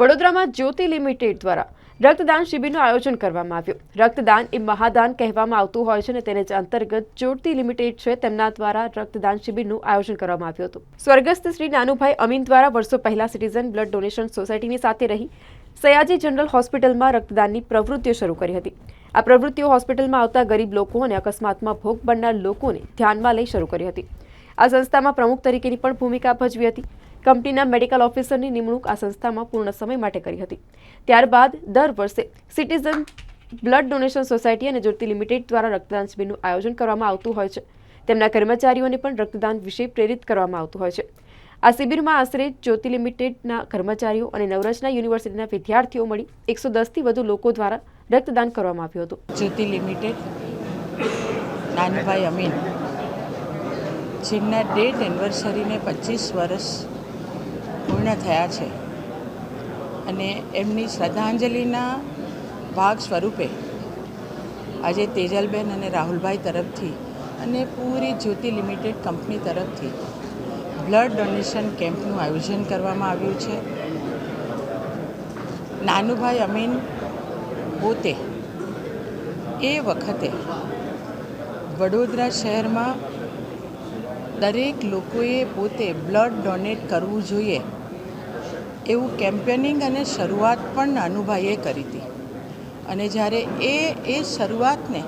વડોદરામાં જ્યોતિ લિમિટેડ દ્વારા રક્તદાન શિબિરનું આયોજન કરવામાં આવ્યું. રક્તદાન એ મહાદાન કહેવામાં આવતું હોય છે અને તેને અંતર્ગત જ્યોતિ લિમિટેડ છે તેમના દ્વારા રક્તદાન શિબિરનું આયોજન કરવામાં આવ્યું હતું. સ્વર્ગસ્થ શ્રી નાનુભાઈ અમીન દ્વારા વર્ષો પહેલા સિટીઝન બ્લડ ડોનેશન સોસાયટીની સાથે રહી સયાજી જનરલ હોસ્પિટલમાં રક્તદાનની પ્રવૃત્તિઓ શરૂ કરી હતી. આ પ્રવૃત્તિઓ હોસ્પિટલમાં આવતા ગરીબ લોકો અને અકસ્માતમાં ભોગ બનનાર લોકોને ધ્યાનમાં લઈ શરૂ કરી હતી. આ સંસ્થામાં પ્રમુખ તરીકેની પણ ભૂમિકા ભજવી હતી. કંપનીના મેડિકલ ઓફિસરની નિમણૂક આ સંસ્થામાં પૂર્ણ સમય માટે કરી હતી. ત્યારબાદ દર વર્ષે સિટીઝન બ્લડ ડોનેશન સોસાયટી અને જ્યોતિ લિમિટેડ દ્વારા રક્તદાન શિબિરનું આયોજન કરવામાં આવતું હોય છે. તેમના કર્મચારીઓને પણ રક્તદાન વિશે પ્રેરિત કરવામાં આવતું હોય છે. આ શિબિરમાં આશરે જ્યોતિ લિમિટેડના કર્મચારીઓ અને નવરચના યુનિવર્સિટીના વિદ્યાર્થીઓ મળી એકસો દસથી વધુ લોકો દ્વારા રક્તદાન કરવામાં આવ્યું હતું. જ્યોતિ લિમિટેડ, નાનભાઈ અમીન, જેમના ડેટ એનિવર્સરીને પચીસ વર્ષ પૂર્ણ થયા છે. અને એમની શ્રદ્ધાંજલિના ભાગ સ્વરૂપે આજે તેજલબેન અને રાહુલભાઈ તરફથી અને પૂરી જ્યોતિ લિમિટેડ કંપની તરફથી બ્લડ ડોનેશન કેમ્પનું આયોજન કરવામાં આવ્યું છે. નાનુભાઈ અમીન પોતે એ વખતે વડોદરા શહેરમાં દરેક લોકોએ પોતે બ્લડ ડોનેટ કરવું જોઈએ. એવું કેમ્પેનિંગ અને શરૂઆત પણ નાનુભાઈએ કરી હતી. અને જ્યારે એ એ શરૂઆતને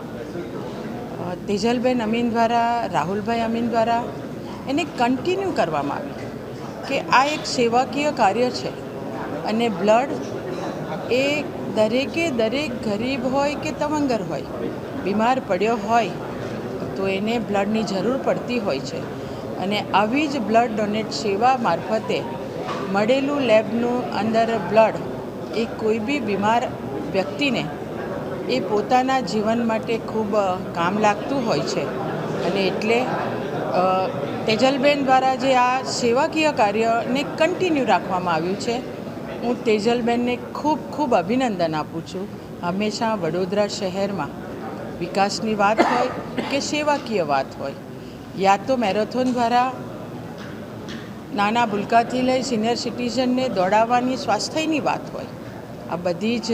તેજલબેન અમીન દ્વારા, રાહુલભાઈ અમીન દ્વારા એને કન્ટિન્યુ કરવામાં આવી કે આ એક સેવાકીય કાર્ય છે. અને બ્લડ એ દરેકે દરેક ગરીબ હોય કે તવંગર હોય, બીમાર પડ્યો હોય તો એને બ્લડની જરૂર પડતી હોય છે. અને આવી જ બ્લડ ડોનેટ સેવા મારફતે મળેલું લેબનું અંદર બ્લડ એ કોઈ બી બીમાર વ્યક્તિને એ પોતાના જીવન માટે ખૂબ કામ લાગતું હોય છે. અને એટલે તેજલબેન દ્વારા જે આ સેવાકીય કાર્યને કન્ટિન્યુ રાખવામાં આવ્યું છે, હું તેજલબેનને ખૂબ ખૂબ અભિનંદન આપું છું. હંમેશા વડોદરા શહેરમાં વિકાસની વાત હોય કે સેવાકીય વાત હોય? યા તો મેરેથોન દ્વારા નાના ભૂલકાથી લઈ સિનિયર સિટીઝનને દોડાવવાની સ્વાસ્થ્યની વાત હોય? આ બધી જ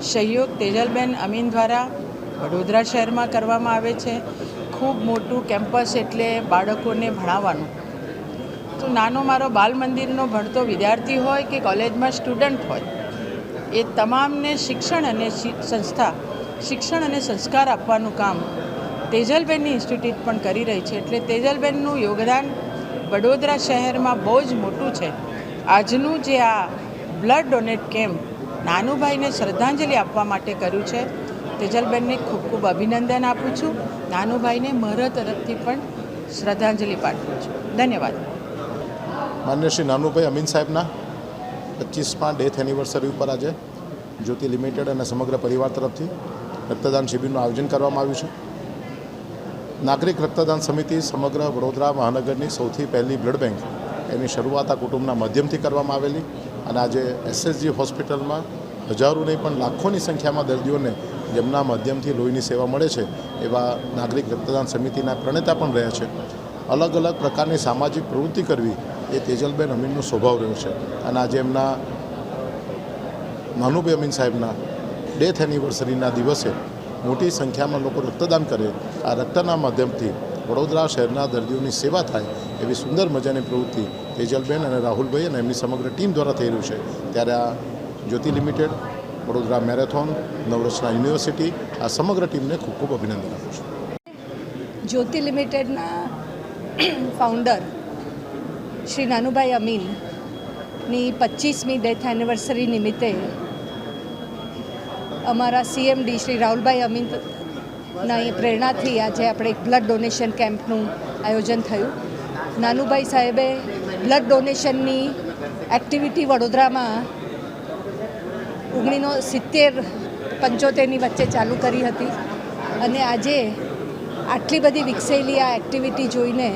સહયોગ તેજલબેન અમીન દ્વારા વડોદરા શહેરમાં કરવામાં આવે છે. ખૂબ મોટું કેમ્પસ એટલે બાળકોને ભણાવવાનું. તો નાનો મારો બાલ મંદિરનો ભણતો વિદ્યાર્થી હોય કે કોલેજમાં સ્ટુડન્ટ હોય? એ તમામને શિક્ષણ અને સંસ્થા, શિક્ષણ અને સંસ્કાર આપવાનું કામ તેજલબેનની ઇન્સ્ટિટ્યૂટ પણ કરી રહી છે. એટલે તેજલબેનનું યોગદાન વડોદરા શહેરમાં બહુ જ મોટું છે. આજનું જે આ બ્લડ ડોનેટ કેમ્પ નાનુભાઈને શ્રદ્ધાંજલિ આપવા માટે કર્યું છે. તેજલબેનને ખૂબ ખૂબ અભિનંદન આપું છું. નાનુભાઈને મારા તરફથી પણ શ્રદ્ધાંજલિ પાઠવું છું. ધન્યવાદ. માન્ય શ્રી નાનુભાઈ અમીન સાહેબના પચીસમાં ડેથ એનિવર્સરી ઉપર આજે જ્યોતિ લિમિટેડ અને સમગ્ર પરિવાર તરફથી રક્તદાન શિબિરનું આયોજન કરવામાં આવ્યું છે. નાગરિક રક્તદાન સમિતિ સમગ્ર વડોદરા મહાનગરની સૌથી પહેલી બ્લડ બેંક એની શરૂઆત આ કુટુંબના માધ્યમથી કરવામાં આવેલી અને આજે એસએસજી હોસ્પિટલમાં હજારો નહીં પણ લાખોની સંખ્યામાં દર્દીઓને જેમના માધ્યમથી લોહીની સેવા મળે છે એવા નાગરિક રક્તદાન સમિતિના પ્રણેતા પણ રહ્યા છે. અલગ અલગ પ્રકારની સામાજિક પ્રવૃત્તિ કરવી એ તેજલબેન અમીનનો સ્વભાવ રહ્યો છે. અને આજે એમના નાનુભાઈ અમીન સાહેબના ડેથ એનિવર્સરીના દિવસે મોટી સંખ્યામાં લોકો રક્તદાન કરે, આ રક્તના માધ્યમથી વડોદરા શહેરના દર્દીઓની સેવા થાય એવી સુંદર મજાની પ્રવૃત્તિ તેજલબેન અને રાહુલભાઈ અને એમની સમગ્ર ટીમ દ્વારા થઈ રહ્યું છે. ત્યારે આ Jyoti limited, Vadodara marathon Navrachana university, આ સમગ્ર ટીમને ખૂબ ખૂબ અભિનંદન આપું છું. જ્યોતિ લિમિટેડના ફાઉન્ડર શ્રી નાનુભાઈ અમીનની પચીસમી ડેથ એનિવર્સરી નિમિત્તે અમારા સીએમડી શ્રી રાહુલભાઈ અમીનના એ પ્રેરણાથી આજે આપણે એક બ્લડ ડોનેશન કેમ્પનું આયોજન થયું. નાનુભાઈ સાહેબે બ્લડ ડોનેશનની એક્ટિવિટી વડોદરામાં ઓગણીસો સિત્તેર પંચોતેરની વચ્ચે ચાલુ કરી હતી. અને આજે આટલી બધી વિકસેલી આ એક્ટિવિટી જોઈને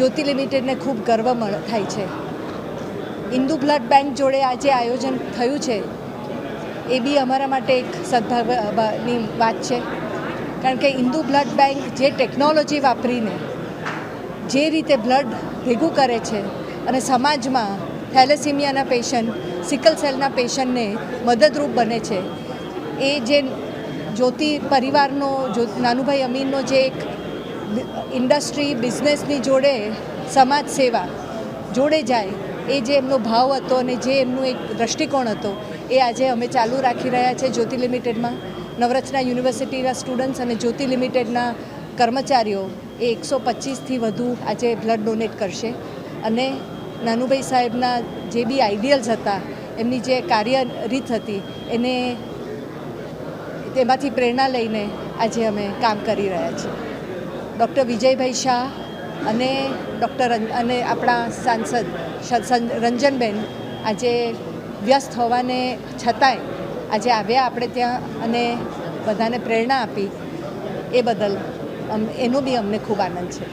જ્યોતિ લિમિટેડને ખૂબ ગર્વ થાય છે. ઇન્દુ બ્લડ બેંક જોડે આજે આયોજન થયું છે. એ બી અમારા માટે એક સદભાવની વાત છે. કારણ કે ઇન્દુ બ્લડ બેંક જે ટેકનોલોજી વાપરીને જે રીતે બ્લડ ભેગું કરે છે અને સમાજમાં થેલેસીમિયાના પેશન્ટ, સિકલ સેલના પેશન્ટને મદદરૂપ બને છે. એ જે જ્યોતિ પરિવારનો જો નાનુભાઈ અમીનનો જે એક ઇન્ડસ્ટ્રી, બિઝનેસની જોડે સમાજ સેવા જોડે જાય, એ જે એમનો ભાવ હતો અને જે એમનું એક દ્રષ્ટિકોણ હતો, એ આજે અમે ચાલુ રાખી રહ્યા છે જ્યોતિ લિમિટેડમાં. નવરચના યુનિવર્સિટીના સ્ટુડન્ટ્સ અને જ્યોતિ લિમિટેડના કર્મચારીઓ એ એકસો પચીસથી વધુ આજે બ્લડ ડોનેટ કરશે. અને નાનુભાઈ સાહેબના જે બી આઈડિયલ્સ હતા, એમની જે કાર્ય રીત હતી, એને તેમાંથી પ્રેરણા લઈને આજે અમે કામ કરી રહ્યા છીએ. ડૉક્ટર વિજયભાઈ શાહ અને ડૉક્ટર અને આપણા સાંસદ રંજનબેન આજે વ્યસ્ત હોવાને છતાંય આજે આવ્યા આપણે ત્યાં અને બધાને પ્રેરણા આપી એ બદલ એનો બી અમને ખૂબ આનંદ છે.